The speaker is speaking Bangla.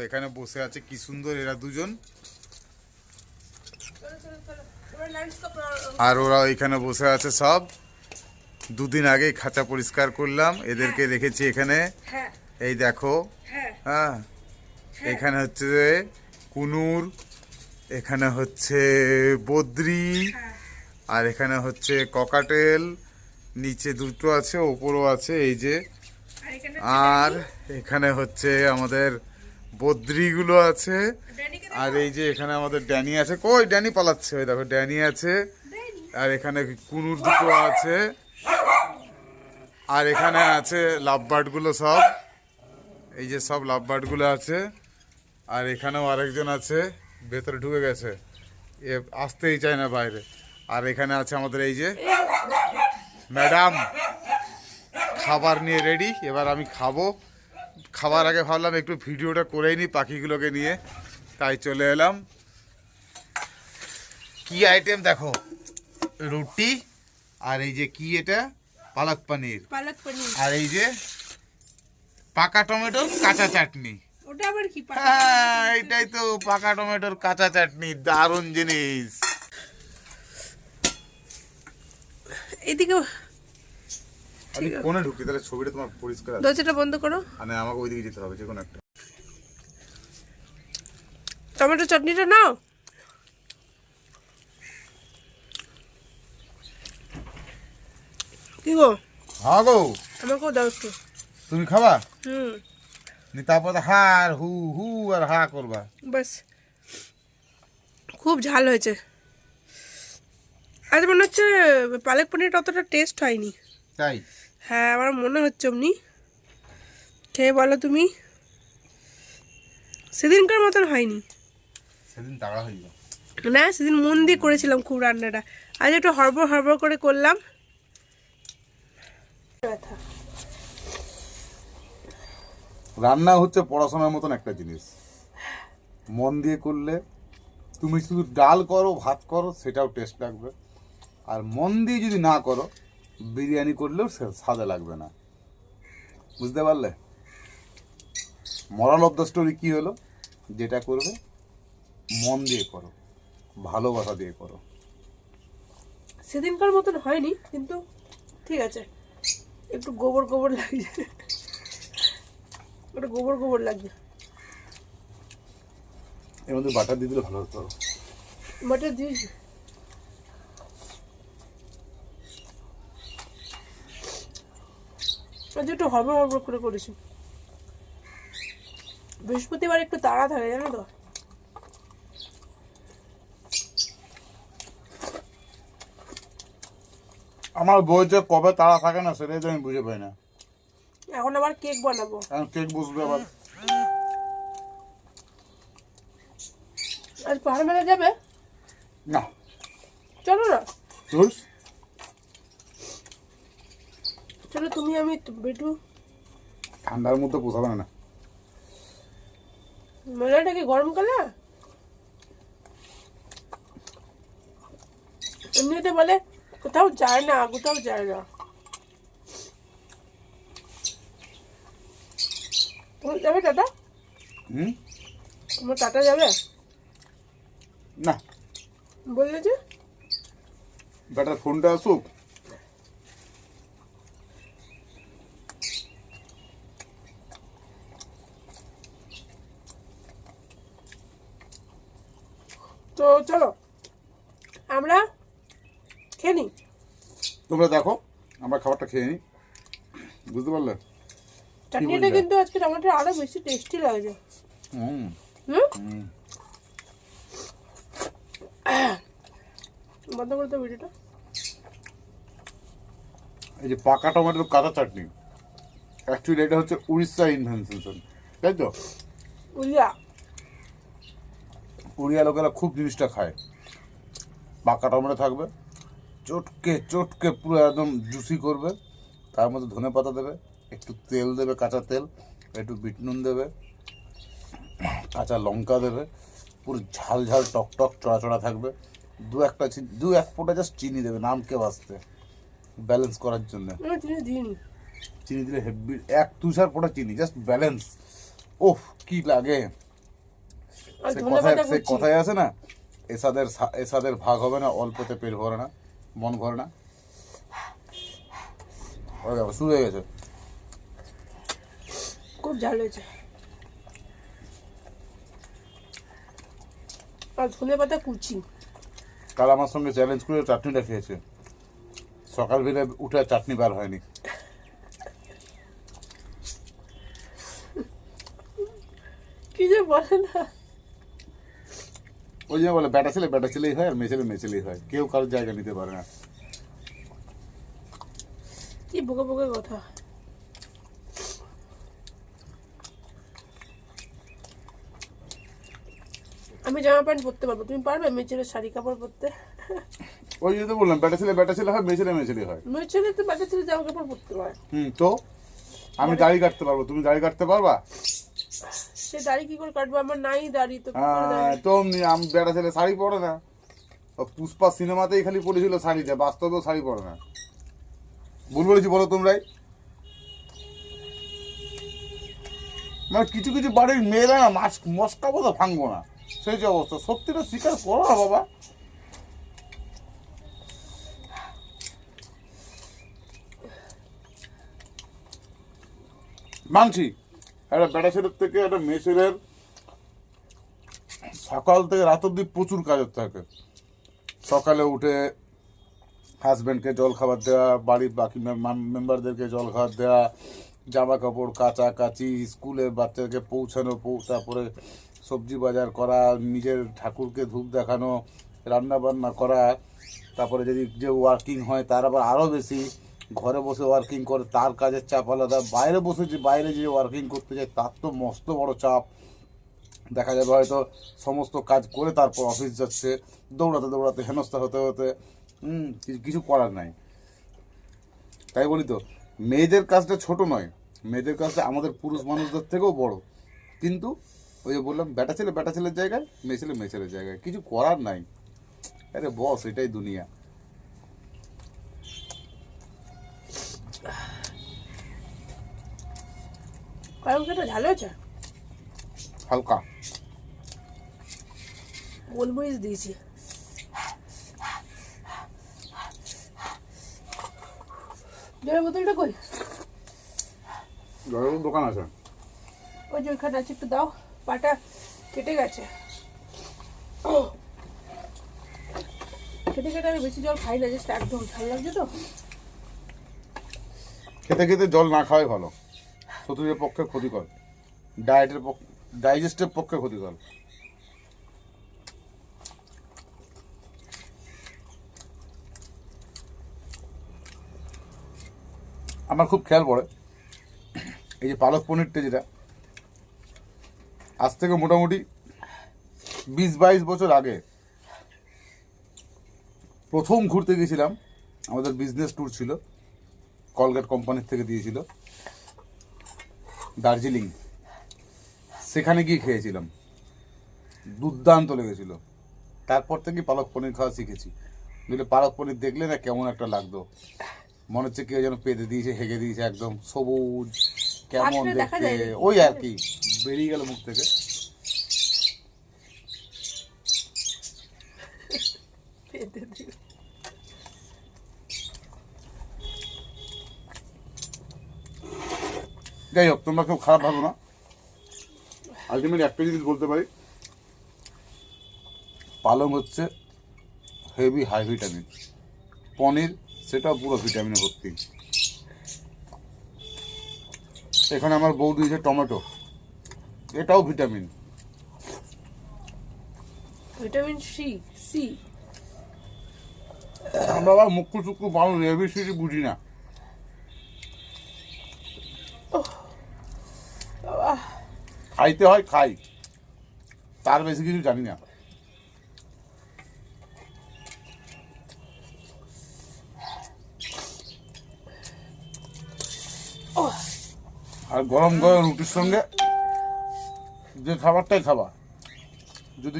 এখানে বসে আছে কি সুন্দর এরা দুজন। আর ওরা এখানে বসে আছে সব। দুদিন আগে খাঁচা পরিষ্কার করলাম এদেরকে রেখেছি এখানে। হ্যাঁ। এই দেখো হ্যাঁ। হ্যাঁ। এখানে হচ্ছে কুনুর এখানে হচ্ছে বদ্রি হ্যাঁ। আর এখানে হচ্ছে ককাটেল নিচে দুটো আছে ওপরও আছে এই যে। আর এখানে হচ্ছে আমাদের বদ্রিগুলো আছে। আর এই যে এখানে আমাদের ড্যানি আছে। কই ড্যানি পালাচ্ছে? ওই দেখো, ড্যানি আছে। আর এখানে কুনুর দুটো আছে। আর এখানে আছে লাভবার্ডগুলো সব। এই যে সব লাভবার্ডগুলো আছে। আর এখানেও আরেকজন আছে। ভেতরে ঢুকে গেছে। এ আসতেই চায় না বাইরে। আর এখানে আছে আমাদের এই যে ম্যাডাম। খাবার নিয়ে রেডি। এবার আমি খাব। খাবার আগে ভাবলাম একটু ভিডিওটা করেই নিই পাখিগুলোকে নিয়ে। তাই চলে এলাম। কি আইটেম দেখো? রুটি আর এই যে কি এটা? পালক পনির। পালক পনির। আর এই যে পাকা টমেটোর কাঁচা চাটনি। ওটা আবার কি হ্যাঁ এটাই তো পাকা টমেটোর কাঁচা চাটনি দারুণ জিনিস। এদিকে আমি কোনে ঢুকি তাহলে ছবিটা তোমার পরিষ্কার আছে। দরজাটা বন্ধ করো। মানে আমাকে ওইদিকে যেতে হবে যে কোনো একটা। টমেটো চাটনিটা নাও। কি গো? হ্যাঁ গো। আমাকেও দাও একটু। তুমি খাবা? হুম। নি তারপর হা আর হু হু আর হা করবা। বাস খুব ঝাল হয়েছে। আজ মনে হচ্ছে পালক পনিরটা অতটা টেস্ট হয়নি। তাই? হ্যাঁ আমার মনে হচ্ছে অমনি। খেয়ে বলো তুমি। সেদিনকার মতন হয়নি। সেদিন তাড়া হইল না সেদিন মন দিয়ে করেছিলাম খুব রান্নাটা। আজ একটু হড়বড় হড়বড় করে করলাম। রান্না হচ্ছে পড়াশোনার মতন একটা জিনিস। মন দিয়ে করলে তুমি শুধু ডাল করো ভাত করো সেটাও টেস্ট লাগবে। আর মন দিয়ে যদি না করো বিরিয়ানি করলেও সে স্বাদে লাগবে না। বুঝতে পারলে? মরাল অফ দ্য স্টোরি কী হলো? যেটা করবে মন দিয়ে করো ভালোবাসা দিয়ে করো। সেদিনকার মতন হয়নি কিন্তু ঠিক আছে। একটু গোবর গোবর লাগছে। একটু গোবর গোবর লাগছে এর মধ্যে বাটার দিয়ে দিলে ভালো হতো। বাটার দিয়েছি আজ একটু হড়বড় হড়বড় করে করেছি। বৃহস্পতিবার একটু তাড়া থাকে জানো তো? আমার বই যে কবে তাড়া থাকে না সেটাই তো আমি বুঝে পাই না। এখন আবার কেক বানাবো। এখন কেক বসবে আবার। আজ পাহাড় মেলা যাবে? না। চলো না। তুই চলো তুমি আমি বেটু। ঠান্ডার মধ্যে পোষাবে না না। মেলাটা কি গরমকালে এমনিতে বলে কোথাও যায় না কোথাও যায় না। তুমি যাবে টাটা হুম? তোমার টাটা যাবে? না। বললে যে? বেটার ফোনটা আসুক তো চলো আমরা খেয়ে নিই তোমরা দেখো আমরা খাবারটা খেয়ে নিই। বুঝতে পারলে? চাটনিটা কিন্তু আজকে টমেটো আরও বেশি টেস্টি লাগছে হুম। হুম। বন্ধ করে দাও ভিডিওটা। এই যে পাকা টমেটোর কাঁচা চাটনি। অ্যাকচুয়ালি এটা হচ্ছে উড়িষ্যা ইনভেনশন তাই তো? উলিয়া উড়িয়া লোকেরা খুব জিনিসটা খায়। পাকা টমেটো থাকবে। চটকে চটকে পুরো একদম জুসি করবে। তার মধ্যে ধনে পাতা দেবে একটু তেল দেবে কাঁচা তেল একটু বিট নুন দেবে কাঁচা লঙ্কা দেবে পুরো ঝাল ঝাল টক টক চড়া চড়া থাকবে। দু একটা দু এক ফোঁটা জাস্ট চিনি দেবে নামকে বাঁচতে ব্যালেন্স করার জন্য। চিনি দিলে হেভি এক তুষার ফোঁটা চিনি জাস্ট ব্যালেন্স ওফ কি লাগে। সে কথায় সে কথায় আছে না এসাদের এসাদের ভাগ হবে না অল্পতে পেট ভরে না। মন ভরে না ওই দেখো শুরু হয়ে গেছে। খুব ঝাল হয়েছে। আর ধনে পাতা কুচি কাল আমার সঙ্গে চ্যালেঞ্জ করে চাটনিটা খেয়েছে। সকাল বেলা উঠে চাটনি বার হয়নি। কি যে বলে না। ওই জন্য বলে ব্যাটা ছেলে ব্যাটা ছেলেই হয় আর মেয়ে ছেলে মেয়ে ছেলেই হয়। কেউ কারোর জায়গা নিতে পারে না। কি বোকা বোকা কথা। আমি জামা প্যান্ট পরতে পারব। তুমি পারবে মেয়ে ছেলে শাড়ি কাপড় পরতে? ওই জন্য তো বললাম ব্যাটা ছেলে ব্যাটা ছেলে হয় মেয়ে ছেলে মেয়ে ছেলে হয়। মেয়ে ছেলে তো বাচ্চা ছেলে জামা কাপড় পরতে পারে হুম তো? আমি দাড়ি কাটতে পারব। তুমি দাড়ি কাটতে পারবা? সে দাড়ি কি করে কাটবো? আমার নাই দাড়ি তো? তো আমি বেটা ছেলে শাড়ি পরে না। পুষ্পা সিনেমাতেই খালি শাড়িটা বাস্তবেও শাড়ি পরে না। ভুল বলেছি বলো তোমরাই? মানে কিছু কিছু বাড়ির মেয়েরা না মাছ মস্কা বোধ ভাঙবো না। সেই যে অবস্থা সত্যিটা স্বীকার করো না বাবা। মানছি। একটা বেটা ছেলের থেকে একটা মেয়ে ছেলের সকাল থেকে রাত অব্দি প্রচুর কাজ থাকে। সকালে উঠে হাজব্যান্ডকে জল খাবার দেওয়া বাড়ির বাকি মেম্বারদেরকে জল খাবার দেওয়া জামা কাপড় কাচা কাচি, স্কুলে বাচ্চাদেরকে পৌঁছানো তারপরে সবজি বাজার করা, নিজের ঠাকুরকে ধূপ দেখানো রান্না বান্না করা, তারপরে যদি যে ওয়ার্কিং হয় তার আবার আরও বেশি ঘরে বসে ওয়ার্কিং করে, তার কাজের চাপ আলাদা, বাইরে বসে যে, বাইরে যে ওয়ার্কিং করতে যায়, তার তো মস্ত বড় চাপ। দেখা যাবে হয়তো সমস্ত কাজ করে তারপর অফিস যাচ্ছে, দৌড়াতে দৌড়াতে হেনস্থা হতে হতে কিছু- করার নাই। তাই বলি তো, মেয়েদের কাজটা ছোট নয়, মেয়েদের কাজটা আমাদের পুরুষ মানুষদের থেকেও বড়। কিন্তু ওই যে বললাম বেটা ছেলে বেটা ছেলের জায়গায়, মেয়ে ছেলে মেয়ে ছেলের জায়গায়, কিছু করার নাই। আরে বস, এটাই দুনিয়া। কলম খেতে ঝাল হয়েছে? হালকা। গোলমরিচ দিয়েছি। জলের বোতলটা কই? জলের দোকান আছে। ওই যে ওইখানে আছে একটু দাও পাটা কেটে গেছে। কেটে কেটে আমি বেশি জল খাই না জাস্ট একদম ঝাল লাগছে তো। খেতে খেতে জল না খাওয়াই ভালো। শরীরের পক্ষে ক্ষতিকর। ডায়েটের পক্ষে ডাইজেস্টের পক্ষে ক্ষতিকর। আমার খুব খেয়াল পড়ে। এই যে পালক পনিরটা যেটা, আজ থেকে মোটামুটি বিশ বাইশ বছর আগে প্রথম ঘুরতে গেছিলাম আমাদের বিজনেস ট্যুর ছিল। কলগেট কোম্পানির থেকে দিয়েছিল। দার্জিলিং। সেখানে গিয়ে খেয়েছিলাম। দুর্দান্ত লেগেছিল। তারপর থেকে পালক পনির খাওয়া শিখেছি। বুঝলে পালক পনির দেখলে না কেমন একটা লাগতো। মনে হচ্ছে কেউ যেন পেতে দিয়েছে হেগে দিয়েছে একদম সবুজ কেমন দেখতে। ওই আর কি বেরিয়ে গেল মুখ থেকে। পেতে। যাই হোক তোমরা কেউ খারাপ ভাবো না। আলটিমেটলি একটা জিনিস বলতে পারি পালং হচ্ছে হেভি হাই ভিটামিন পনির সেটাও পুরো ভিটামিনে ভর্তি। এখানে আমার বউ দিয়েছে টমেটো। এটাও ভিটামিন ভিটামিন সি সি আমরা আবার মুখ্য চুক্কু মানুষ এবিসিডি বুঝি না। খাইতে হয়, খাই। তার বেশি কিছু জানি না। আর গরম গরম রুটির সঙ্গে যে খাবারটাই খাবার যদি